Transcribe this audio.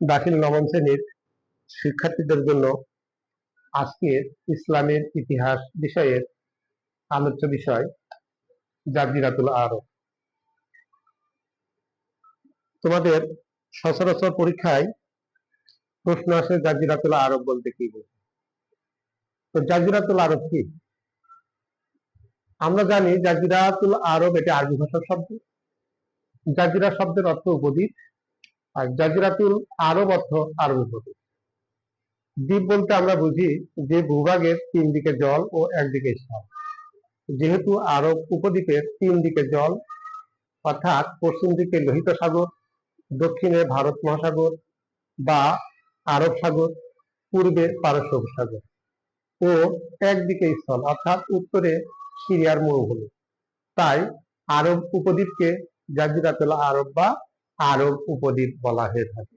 দাখিল নবম শ্রেণির শিক্ষার্থীদের জন্য আজকের ইসলামের ইতিহাস বিষয়ের আলোচ্য বিষয় জাজিরাতুল আরব। তোমাদের সচরাচর পরীক্ষায় প্রশ্ন আসে জাজিরাতুল আরব বলতে কি? তো জাজিরাতুল আরব কি? আমরা জানি জাজিরাতুল আরব এটা আরবি ভাষার শব্দ। জাজিরা শব্দের অর্থ উপদ্বীপ আর জাজিরাতুল আরব অর্থ আরব উপদ্বীপ। দ্বীপ বলতে আমরা বুঝি যে ভূভাগের তিন দিকে জল ও একদিকে স্থল যেহেতু আরব উপদ্বীপের তিন দিকে জল, অর্থাৎ পশ্চিম দিকে লোহিত সাগর, দক্ষিণে ভারত মহাসাগর বা আরব সাগর, পূর্বে পারস্য সাগর ও একদিকে স্থল, অর্থাৎ উত্তরে সিরিয়ার মরুভূমি। তাই আরব উপদ্বীপকে জাজিরাতুল আরব বা আরব উপদ্বীপ বলা হয়ে থাকে।